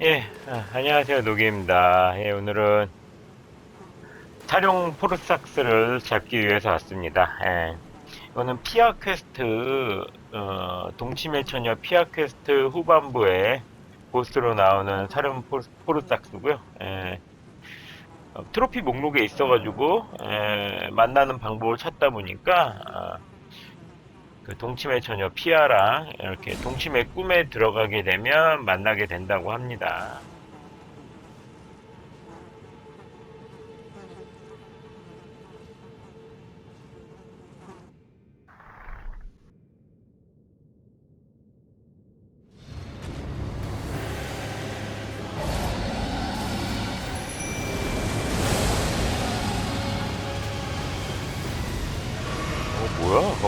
예, 아, 안녕하세요. 노기입니다. 예, 오늘은 사룡 포르삭스를 잡기 위해서 왔습니다. 예, 이거는 피아 퀘스트, 어, 동치의 처녀 피아 퀘스트 후반부에 보스로 나오는 포르, 포르삭스고요. 예, 어, 트로피 목록에 있어가지고, 예, 만나는 방법을 찾다 보니까, 아, 그 동치의 처녀 피아랑 이렇게 동치의 꿈에 들어가게 되면 만나게 된다고 합니다.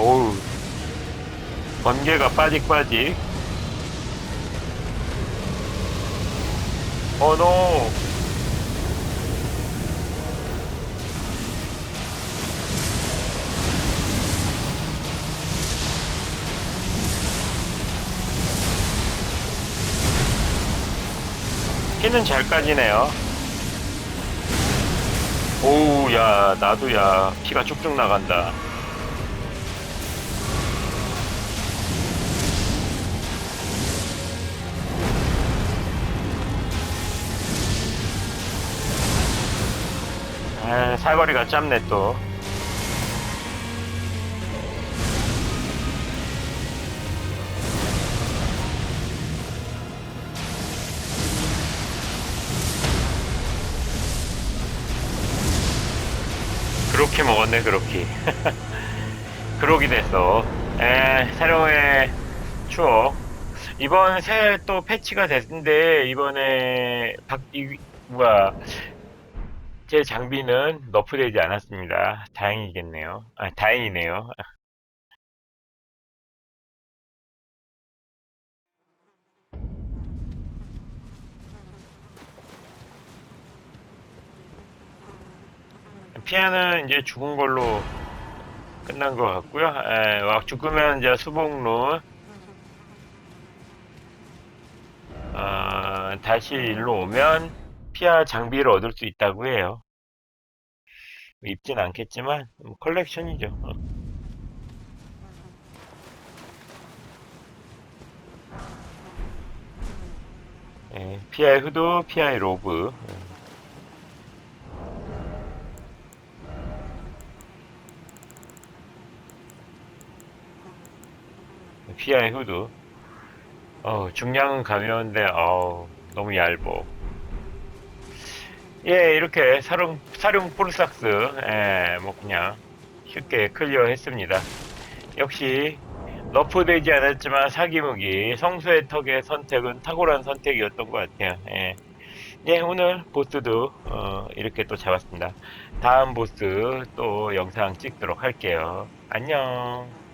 어, 번개가 빠직빠직. 어, 노. 피는 잘 까지네요. 오우, 야, 나도 야, 피가 쭉쭉 나간다. 아, 사거리가 짧네 또. 그렇게 먹었네 그렇게. 그러기 됐어. 에, 새로의 추억. 이번 새해 또 패치가 됐는데 이번에 박 이, 뭐야 제 장비는 너프되지 않았습니다. 다행이겠네요. 아, 다행이네요. 피아는 이제 죽은 걸로 끝난 것 같고요. 에, 막 죽으면 이제 수복로 어, 다시 일로 오면 피아 장비를 얻을 수 있다고 해요. 입진 않겠지만 뭐 컬렉션이죠. 어. 예, 피아의 후드, 피아의 로브. 예. 피아의 후드. 어, 중량은 가벼운데, 어우, 너무 얇어. 예, 이렇게 사룡, 사룡 포르삭스, 예, 뭐 그냥 쉽게 클리어 했습니다. 역시, 너프되지 않았지만 사기무기, 성수의 턱의 선택은 탁월한 선택이었던 것 같아요. 예. 예, 오늘 보스도, 어, 이렇게 또 잡았습니다. 다음 보스 또 영상 찍도록 할게요. 안녕.